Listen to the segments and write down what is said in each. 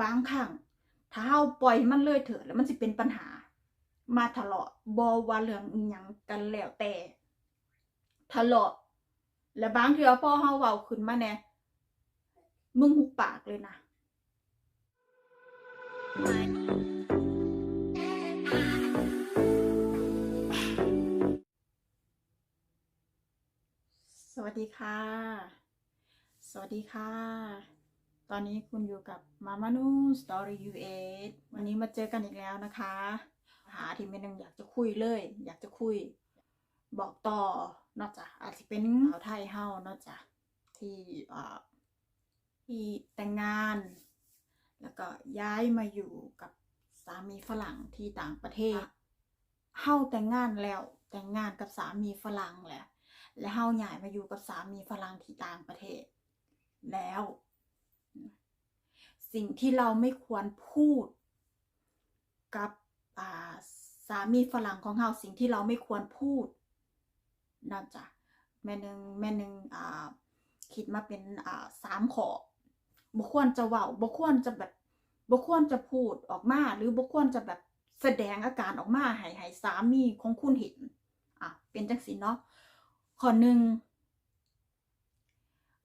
บางครั้งถ้าเฮาปล่อยมันเลยเถอะแล้วมันสิเป็นปัญหา มาทะเลาะบ่ว่าเรื่องอีหยังกันแล้วแต่ทะเลาะ และบางเทื่อพอเฮาเว้าขึ้นมาแน่มึงหุบปากเลยนะสวัสดีค่ะ สวัสดีค่ะ ตอนนี้คุณอยู่กับมามานูสตอรี่ยูเอวันนี้มาเจอกันอีกแล้วนะคะ หาที่ไม่นึงอยากจะคุยเลย อยากจะคุย บอกต่อนอกจากอาจจะเป็นสาวไทยเฮานอกจากที่ที่แต่งงาน แล้วก็ย้ายมาอยู่กับสามีฝรั่งที่ต่างประเทศเฮาแต่งงานแล้วแต่งงานกับสามีฝรั่งแหละและเฮาย้ายมาอยู่กับสามีฝรั่งที่ต่างประเทศ แล้ว สิ่งที่เราไม่ควรพูด กับสามีฝรั่งของเราสิ่งที่เราไม่ควรพูดนอกจากแม่หนึงแม่หนึงอ่าคิดมาเป็นสามขอบ่ควรจะเว้าบ่ควรจะแบบบ่ควรจะพูดออกมา หรือบ่ควรจะแบบแสดงอาการออกมาให้ให้สามีของคุณเห็นอะเป็นจังซี่เนาะข้อหนึ่ง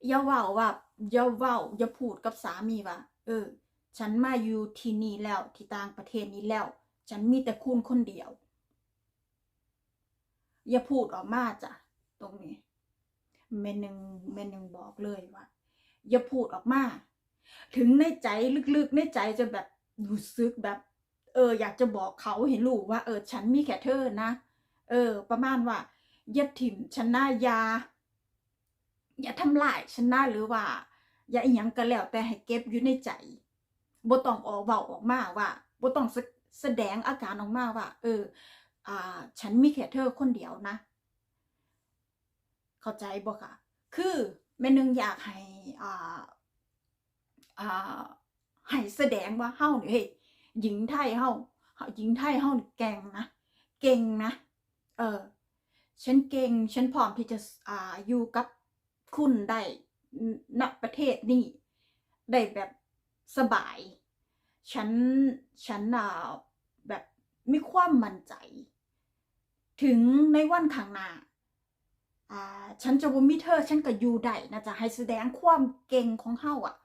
อย่าเว้าว่าอย่าเว้าอย่าพูดกับสามีว่า เออ ฉันมาอยู่ที่นี่แล้วที่ต่างประเทศนี้แล้ว ฉันมีแต่คุณคนเดียว อย่าพูดออกมาจ้ะตรงนี้แม่หนึ่งแม่หนึ่งบอกเลยว่าอย่าพูดออกมา ถึงในใจลึกๆในใจจะแบบรู้สึกแบบ เออ อยากจะบอกเขาเห็นลูกว่า เออ ฉันมีแค่เธอนะ เออ ประมาณว่าอย่าถิ่มฉันหน้ายา อย่าทำลายฉันหนะหรือว่า อย่าอีหยังก็แล้วแต่ให้เก็บอยู่ในใจบ่ต้องออกเว้าออกมาว่าบ่ต้องแสดงอาการออกมาว่า เออ อ่า ฉันมีแค่เธอคนเดียวนะ เข้าใจบ่ค่ะ คือแม่นึงอยากให้อ่าอ่าให้แสดงว่าเฮานี่เฮ้ยหญิงไทยเฮาเฮาหญิงไทยเฮานี่เก่งนะเก่งนะ เออ ฉันเก่ง ฉันพร้อมที่จะอ่าอยู่กับคุณได้ ณประเทศนี้ได้แบบสบาย ฉัน ฉันแบบมีความมั่นใจ ถึงในวันข้างหน้าอ่าฉันจะบ่มีเธอ ฉันก็อยู่ได้นะจ๊ะให้แสดงความเก่งของเฮาอะ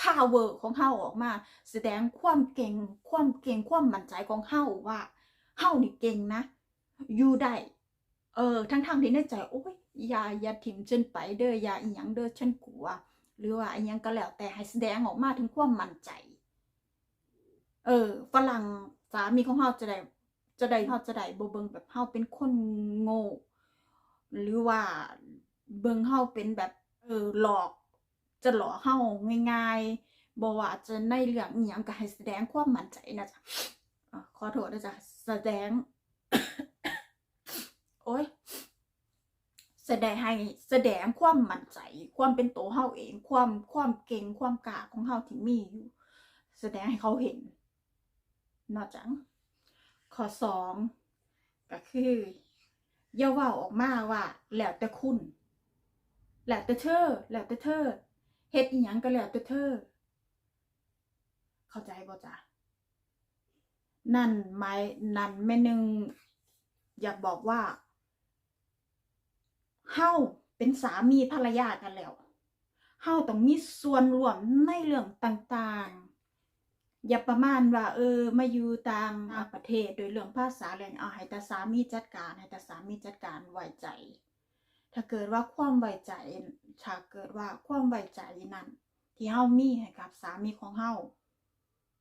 power ของเฮาออกมา แสดงความเก่ง ความเก่ง ความมั่นใจของเฮาว่า เฮานี่เก่งนะ อยู่ได้ เออ ทั้งๆที่ในใจ โอ้ย อย่าอย่าถิ่มฉันไปเด้ออย่าอีหยังเด้อฉันกลัว หรือว่าอีหยังก็แล้วแต่ให้แสดงออกมาถึงความมั่นใจ เออฝรั่งสามีของเฮาจะได้จะได้เฮาจะได้บ่เบิ่งแบบเฮาเป็นคนโง่หรือว่าเบิ่งเฮาเป็นแบบเออหลอก จะหลอกเฮาง่ายๆบ่ว่าจะในเรื่องอีหยังก็ให้แสดงความมั่นใจนะจ๊ะอะขอโทษนะจ๊ะแสดง โอ๊ย แสดงให้แสดงความมั่นใจความเป็นตัวเฮาเอง ความความเก่งความกล้าของเฮาที่มีอยู่ แสดงให้เขาเห็นนอกจากข้อสองก็คืออย่าว้าออกมาว่าแล้วแต่คุณ แล้วแต่เธอ แล้วแต่เธอเฮ็ดอีหยังก็แล้วแต่เธอ เข้าใจบ่จ๊ะนั่นหมายนั่นแม่นึงอยากบอกว่า เฮาเป็นสามีภรรยากันแล้วเฮาต้องมีส่วนร่วมในเรื่องต่างๆ อย่าประมาณว่า เออ มาอยู่ต่างประเทศโดยเรื่องภาษาแรงเอาให้แต่สามีจัดการให้แต่สามีจัดการไว้ใจ ถ้าเกิดว่าความไว้ใจถ้าเกิดว่าความไว้ใจนั้นที่เฮามีให้กับสามีของเฮา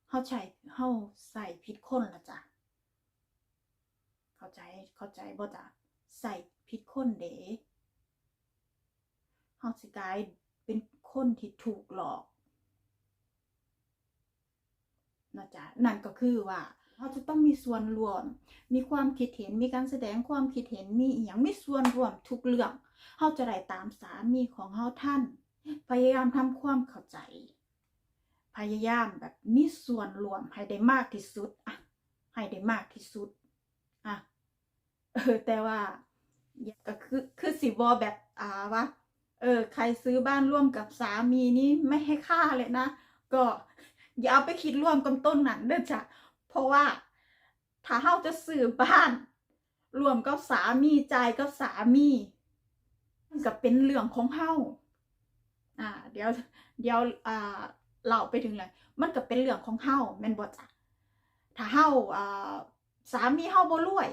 เฮาใช้เฮาใส่ผิดคนละจ้ะเข้าใจเข้าใจบ่จ๊ะใส่ผิดคนเด้ เฮาสิกลายเป็นคนที่ถูกหลอกนะจ๊ะนั่นก็คือว่าเราจะต้องมีส่วนร่วม มีความคิดเห็น มีการแสดงความคิดเห็น มีอย่างมีส่วนร่วมทุกเรื่องเฮาจะได้ตามสามีของเฮาท่าน พยายามทำความเข้าใจ พยายามแบบมีส่วนร่วมให้ได้มากที่สุดอะให้ได้มากที่สุดอะเออแต่ว่าก็คือคือสิบอแบบอ่าว่า เออใครซื้อบ้านร่วมกับสามีนี่ไม่ให้ค่าเลยนะ ก็อย่าเอาไปคิดร่วมกับต้นนั้นเด้อจ้ะเพราะว่าถ้าเฮาจะซื้อบ้านรวมกับสามีใจกับสามีมันก็เป็นเรื่องของเฮาอ่า เดี๋ยวเดี๋ยวอ่าเล่าไปถึงเลยมันก็เป็นเรื่องของเฮาแม่นบ่จ้ะถ้าเฮาอ่าสามีเฮาบ่รวย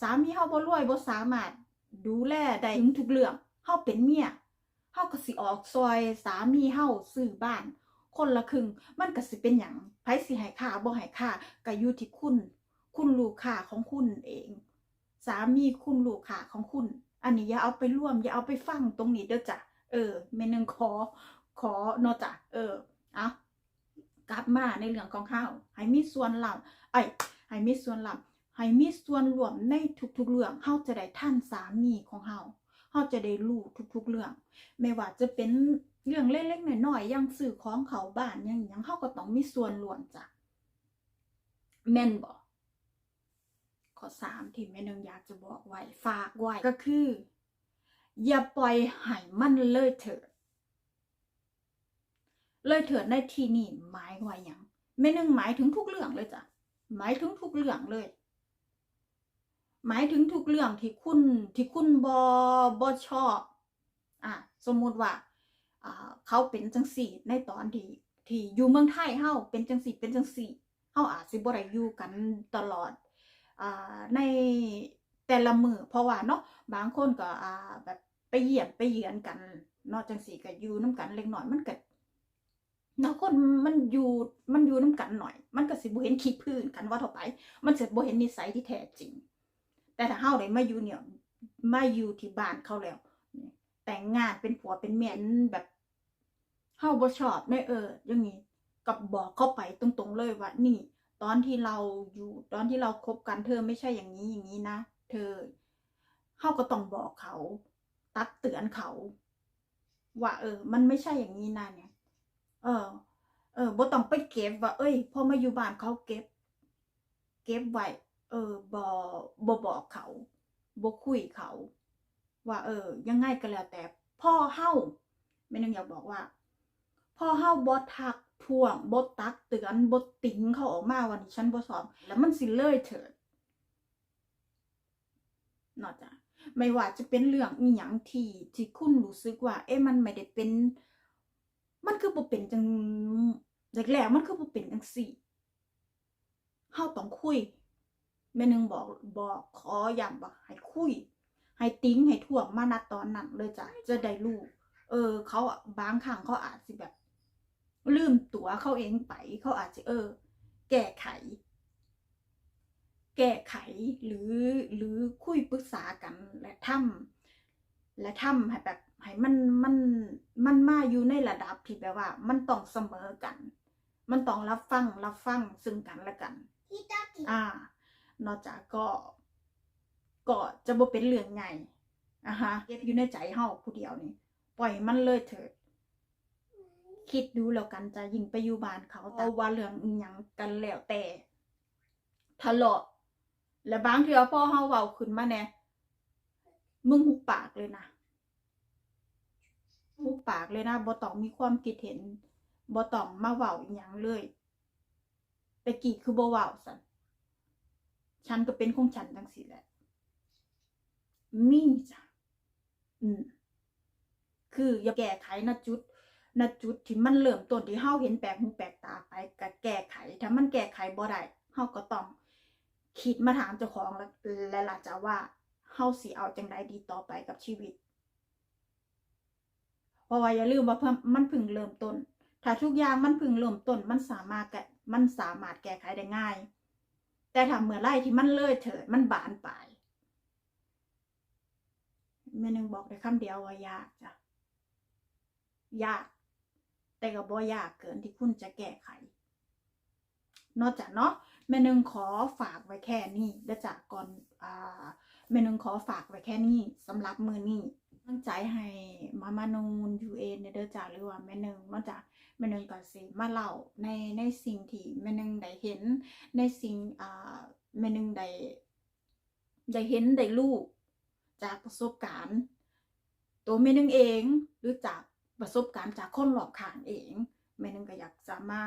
สามีเฮาบ่รวยบ่สามารถดูแลได้ถึงทุกเรื่องเฮาเป็นเมีย เฮาก็สิออกซอยสามีเฮาซื้อบ้าน คนละครึ่งมันก็สิเป็นหยังไผสิให้ค่าบ่ให้ค่าก็อยู่ที่คุณ คุณลูกค้าของคุณเอง สามีคุณลูกค้าของคุณ อันนี้อย่าเอาไปร่วมอย่าเอาไปฟังตรงนี้เด้อจ้ะเออแม่นึงขอขอเนาะจ้ะเออเอากลับมาในเรื่องของข้าวให้มีส่วนลำไอ้ยให้มีส่วนลำให้มีส่วนรวมในทุกๆเรื่องเฮาจะได้ท่านสามีของเฮา เฮาจะได้รู้ทุกๆเรื่อง ไม่ว่าจะเป็นเรื่องเล็กๆน้อยๆย่างสื่อของเขาบ้านย่างยังเฮาก็ต้องมีส่วนร่วมจ้ะแม่นบ่ข้อสามที่แม่นึงอยากจะบอกไว้ฝากไว้ก็คือ อย่าปล่อยให้มันเลยเถิดเลยเถิดในที่นี่หมายว่าหยังแม่นึงหมายถึงทุกเรื่องเลยจ้ะหมายถึงทุกเรื่องเลย หมายถึงทุกเรื่องที่คุณที่คุณบอบอชอบอะสมมุติว่าอ่าเขาเป็นจังสี่ในตอนที่ที่อยู่เมืองไทยเฮาเป็นจังสี่เป็นจังสี่เฮาอาจสิบ่ได้อยู่กันตลอดอ่าในแต่ละมือเพราะว่าเนาะบางคนก็อ่าแบบไปเยี่ยมไปเยือนกันเนาะจังสี่ก็อยู่น้ำกันเล็กหน้อยมันก็เนาะคนมันอยู่มันอยู่น้ำกันหน่อย มันก็สิบ่เห็นขี้พื้นกันว่าเท่าไป มันสิบ่เห็นนิสัยที่แท้จริง แต่ถ้าเฮาได้มาอยู่เนี่ยมาอยู่ที่บ้านเขาแล้ว แต่งงานเป็นผัวเป็นเมียแบบเฮาบ่ชอบในเอออย่างนี้กับบอกเข้าไปตรงๆเลยว่านี่ ตอนที่เราอยู่ตอนที่เราคบกันเธอไม่ใช่อย่างนี้อย่างนี้นะเธอเฮาก็ต้องบอกเขา ตักเตือนเขา ว่าเออ มันไม่ใช่อย่างนี้นะเนี่ย เออ เออบ่ต้องไปเก็บว่า เอ้ยพอมาอยู่บ้านเขาเก็บ เก็บไว้ เออบ่บ่บอกเขาบ่คุยเขา ว่า เออ ยังไงก็แล้วแต่พ่อเฮาแม่นึงอยากบอกว่า พ่อเฮาบ่ทักท้วงบ่ตักเตือนบ่ติงเขาออกมาวันนี้ฉันบ่สอบ แล้วมันสิเลยเถิดนอกจากไม่ว่าจะเป็นเรื่องอีหยังที่ที่คุณรู้สึกว่า เอ๊ะมันไม่ได้เป็น มันคือบ่เป็นจังแรกๆมันคือบ่เป็นจังซี่เฮาต้องคุย แม่นึงบอกบอกขอย้ำว่าให้คุย ให้ติ้งให้ถ่วงมาณตอนนั้นเลยจ้ะจะได้รู้เออ เขาอะบางครั้งเขาอาจสิแบบ ลืมตัวเขาเองไป เขาอาจจะเออ แก้ไข แก้ไขหรือหรือคุยปรึกษากันและทำและทำให้แบบให้มันมันมันมาอยู่ในระดับที่แบบว่า มันต้องเสมอกัน มันต้องรับฟังรับฟังซึ่งกันและกัน อ่า นอกจากก็ก็จะบ่เป็นเรื่องใหญ่อะฮะเก็บอยู่ในใจเฮาผู้เดียวนี่ปล่อยมันเลยเถิดคิดดูแล้วกันจะยิงไปอยู่บ้านเขาแต่ว่าเรื่องอีหยังกันแล้วแต่ทะเลาะและบางเทื่อพ่อเฮาเว้าขึ้นมาแน่มึงหุบปากเลยนะหุบปากเลยนะบ่ต้องมีความคิดเห็นบ่ต้องมาเว้าอีหยังเลยแต่กี้คือบ่เว้าซั่น ฉันก็เป็นของฉันจังซี่แหละ มีจ้ะอืมคืออย่าแก้ไขนะจุดนะจุดที่มันเริ่มต้นที่เฮาเห็นแปลกหูแปลกตาไปก็แก้ไข ถ้ามันแก้ไขบ่ได้เฮาก็ต้องคิดมาถามเจ้าของแล้วและล่ะจ้ะว่าเฮาสิเอาจังไดดีต่อไปกับชีวิต เพราะว่าอย่าลืมว่าเพิ่นมันพิ่งเริ่มต้น ถ้าทุกอย่างมันพิ่งเริ่มต้นมันสามารถแก้มันสามารถแก้ไขได้ง่าย แต่ถ้าเมื่อไรที่มันเลยเถิดมันบานปลายแม่นึงบอกได้คำเดียวว่ายากจ้ะยาก แต่ก็บ่ยากเกินที่คุณจะแก้ไข นอกจากเนาะแม่นึงขอฝากไว้แค่นี้เดี๋ยวจากก่อนอ่าแม่นึงขอฝากไว้แค่นี้สำหรับมือนี้ ตั้งใจให้มามานูนยูเอ็นเด้อจ้าหรือว่าแม่นึงนอกจากแม่นึงก็สิมาเล่าในในสิ่งที่แม่นึงได้เห็นในสิ่งอ่าแม่นึงได้ได้เห็นได้รู้จากประสบการณ์ ตัวแม่นึงเองหรือจากประสบการณ์จากคนรอบข้างเองแม่นึงก็อยากจะมา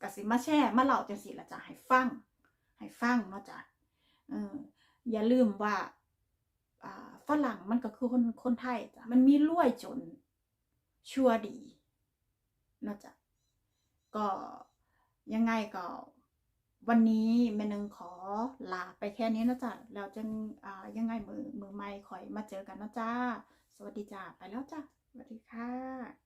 กสิมาแช่มาเล่าจังสิละจ้ะให้ฟังให้ฟังเนาะจ้ะเอออย่าลืมว่า ฝรั่งมันก็คือคนคนไทยจ้ะมันมีรวยจนชั่วดีนะจ๊ะก็ยังไงก็วันนี้แม่นึงขอลาไปแค่นี้นะจ๊ะแล้วจังยังไงมือมือไม่คอยมาเจอกันนะจ๊ะสวัสดีจ้าไปแล้วจ้าสวัสดีค่ะ